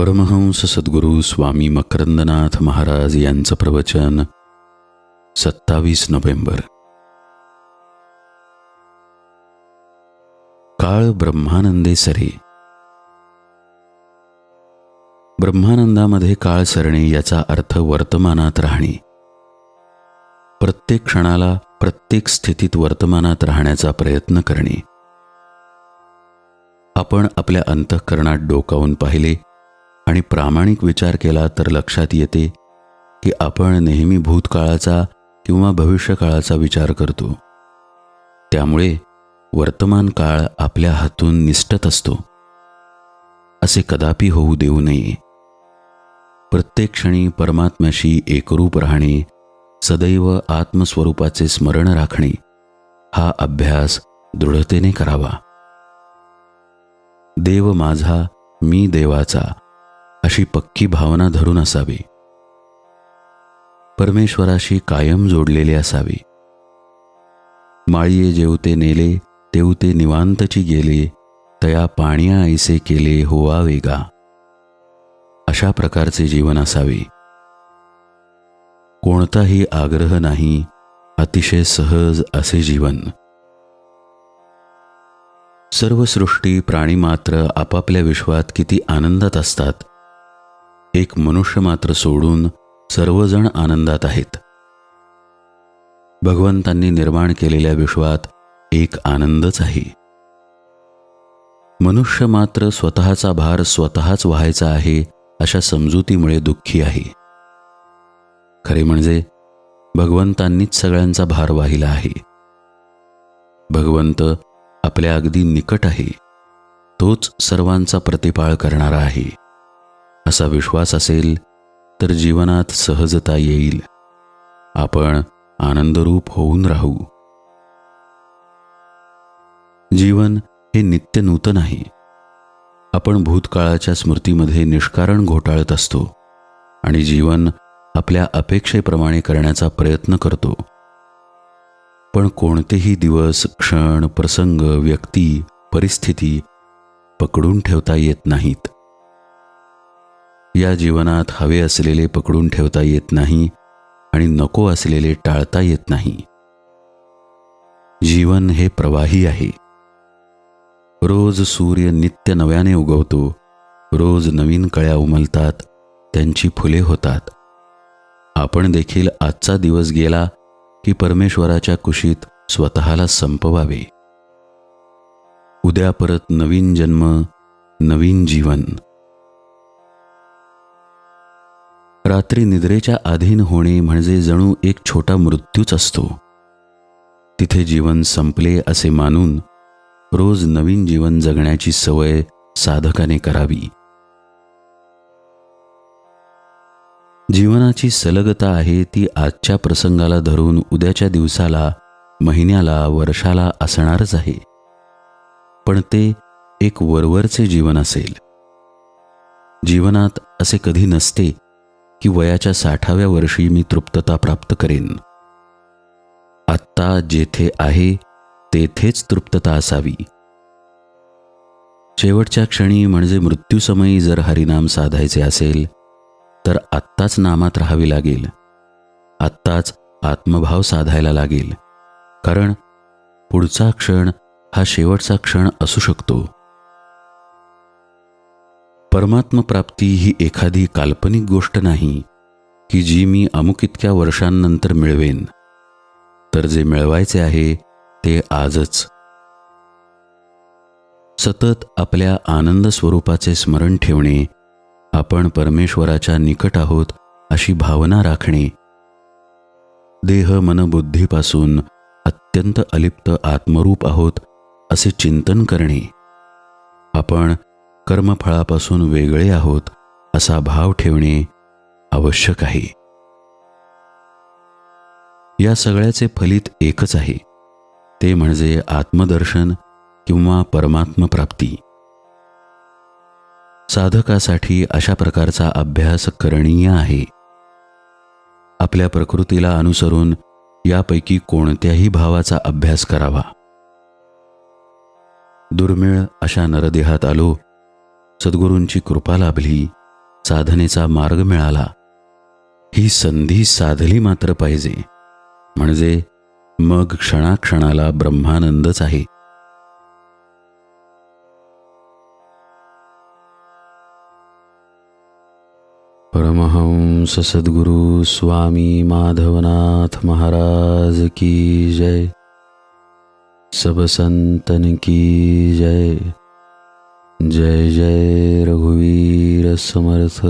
परमहंस सद्गुरू स्वामी मकरंदनाथ महाराज यांचं प्रवचन सत्तावीस नोव्हेंबर. काळ ब्रह्मानंदे सरे. ब्रह्मानंदामध्ये काळ सरणे याचा अर्थ वर्तमानात राहणे. प्रत्येक क्षणाला प्रत्येक स्थितीत वर्तमानात राहण्याचा प्रयत्न करणे. आपण आपल्या अंतःकरणात डोकावून पाहिले आणि प्रामाणिक विचार केला तर लक्षात येते की आपण नेहमी भूतकाळाचा किंवा भविष्यकाळाचा विचार करतो. त्यामुळे वर्तमान काळ आपल्या हातून निष्ठत असतो. असे कदापि होऊ देऊ नये. प्रत्येक क्षणी परमात्म्याशी एकरूप राहणे सदैव आत्मस्वरूपाचे स्मरण राखणे हा अभ्यास दृढतेने करावा. देव माझा मी देवाचा अशी पक्की भावना धरून असावी. परमेश्वराशी कायम जोडलेले असावी. माळीये जेवते नेले तेवते निवांतची गेले तया पाण्या ऐसे केले होवा वेगा. अशा प्रकारचे जीवन असावे. कोणताही आग्रह नाही अतिशय सहज असे जीवन. सर्व सृष्टी प्राणी मात्र आपापल्या विश्वात किती आनंदात असतात एक मनुष्य मात्र सोडून सर्वजण आनंदात आहेत. भगवंतांनी निर्माण केलेल्या विश्वात एक आनंदच आहे. मनुष्य मात्र स्वतःचा भार स्वतःच व्हायचा आहे अशा समजुतीमुळे दुःखी आहे. खरे म्हणजे भगवंतांनीच सगळ्यांचा भार वाहिला आहे. भगवंत आपल्या अगदी निकट आहे. तोच सर्वांचा प्रतिपाळ करणारा आहे. असा विश्वास असेल तर जीवनात सहजता येईल. आपण आनंदरूप होऊन राहू. जीवन हे नित्य नूतन आहे. आपण भूतकाळाच्या स्मृतीमध्ये निष्कारण घोटाळत असतो आणि जीवन आपल्या अपेक्षेप्रमाणे करण्याचा प्रयत्न करतो. पण कोणतेही दिवस क्षण प्रसंग व्यक्ती परिस्थिती पकडून ठेवता येत नाहीत. या जीवनात हवे असलेले पकडून ठेवता येत नाही आणि नको असलेले टाळता येत नाही. जीवन हे प्रवाही आहे. रोज सूर्य नित्य नव्याने उगवतो रोज नवीन कळ्या उमलतात त्यांची फुले होतात. आपण देखील आजचा दिवस गेला की परमेश्वराच्या कुशीत स्वतःला संपवावे. उद्या परत नवीन जन्म नवीन जीवन. रात्री निद्रेच्या अधीन होणे म्हणजे जणू एक छोटा मृत्यूच असतो. तिथे जीवन संपले असे मानून रोज नवीन जीवन जगण्याची सवय साधकाने करावी. जीवनाची सलगता आहे ती आजच्या प्रसंगाला धरून उद्याच्या दिवसाला महिन्याला वर्षाला असणारच आहे. पण ते एक वरवरचे जीवन असेल. जीवनात असे कधी नसते की वयाच्या साठाव्या वर्षी मी तृप्तता प्राप्त करेन. आत्ता जेथे आहे तेथेच तृप्तता असावी. शेवटच्या क्षणी म्हणजे मृत्यूसमयी जर हरिनाम साधायचे असेल तर आत्ताच नामात राहावी लागेल. आत्ताच आत्मभाव साधायला लागेल. कारण पुढचा क्षण हा शेवटचा क्षण असू शकतो. परमात्मप्राप्ती ही एखादी काल्पनिक गोष्ट नाही की जी मी अमुक इतक्या वर्षांनंतर मिळवेन. तर जे मिळवायचे आहे ते आजच. सतत आपल्या आनंद स्वरूपाचे स्मरण ठेवणे आपण परमेश्वराच्या निकट आहोत अशी भावना राखणे. देह मनबुद्धीपासून अत्यंत अलिप्त आत्मरूप आहोत असे चिंतन करणे. आपण कर्मफळापासून वेगळे आहोत असा भाव ठेवणे आवश्यक आहे. या सगळ्याचे फलित एकच आहे. ते म्हणजे आत्मदर्शन किंवा परमात्मप्राप्ती. साधकासाठी अशा प्रकारचा अभ्यास करणीय आहे. आपल्या प्रकृतीला अनुसरून यापैकी कोणत्याही भावाचा अभ्यास करावा. दुर्मिळ अशा नरदेहात आलो सद्गुरूंची कृपा लाभली साधनेचा मार्ग मिळाला. ही संधी साधली मात्र पाहिजे. म्हणजे मग क्षणाक्षणाला ब्रह्मानंदच आहे. परमहंस सद्गुरु स्वामी माधवनाथ महाराज की जय. सब संतन की जय. जय जय रघुवीर समर्थ।